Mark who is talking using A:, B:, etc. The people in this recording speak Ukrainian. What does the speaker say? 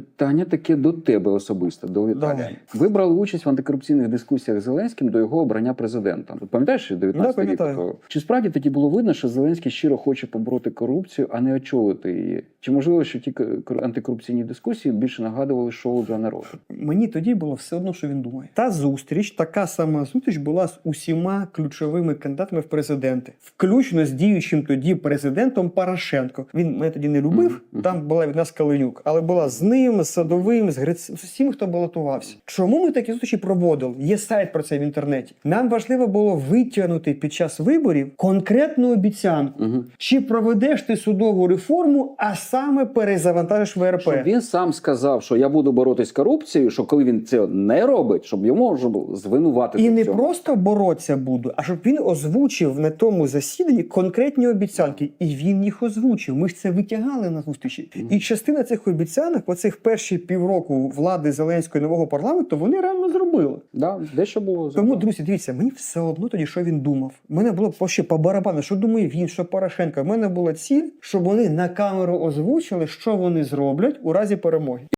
A: питання таке до тебе особисто, до Віталія. Ви брали участь в антикорупційних дискусіях з Зеленським до його обрання президентом. Пам'ятаєш, що 19
B: Да,
A: рік
B: пам'ятаю.
A: Чи справді тоді було видно, що Зеленський щиро хоче побороти корупцію, а не очолити її? Чи можливо, що ті антикорупційні дискусії більше нагадували шоу для народу?
B: Мені тоді було все одно, що він думає. Та зустріч, така сама зустріч була з усіма ключовими кандидатами в президенти, включно з діючим тоді президентом Порошенко. Він мене тоді не любив.
A: Мгм, мгм.
B: Там була від нас Калинюк, але була з ним, з садовим, з Гриц... з усім, хто балотувався. Чому ми такі зустрічі проводили? Є сайт про це в інтернеті. Нам важливо було витягнути під час виборів конкретну обіцянку.
A: Угу.
B: Чи проведеш ти судову реформу, а саме перезавантажиш ВРП?
A: Щоб він сам сказав, що я буду боротись з корупцією, що коли він це не робить, щоб йому можна було звинуватити.
B: І не
A: цьому.
B: просто боротися буду, а щоб він озвучив на тому засіданні конкретні обіцянки, і він їх озвучив. Ми ж це витягали на зустрічі.
A: Мгм.
B: І частина цих обіцянок, по цих перші півроку влади Зеленського і нового парламенту, вони реально зробили.
A: Да, дещо було
B: Тому, друзі, дивіться, мені все одно тоді, що він думав. У мене було по ще по барабану, що думає він, що Порошенко. У мене була ціль, щоб вони на камеру озвучили, що вони зроблять у разі перемоги.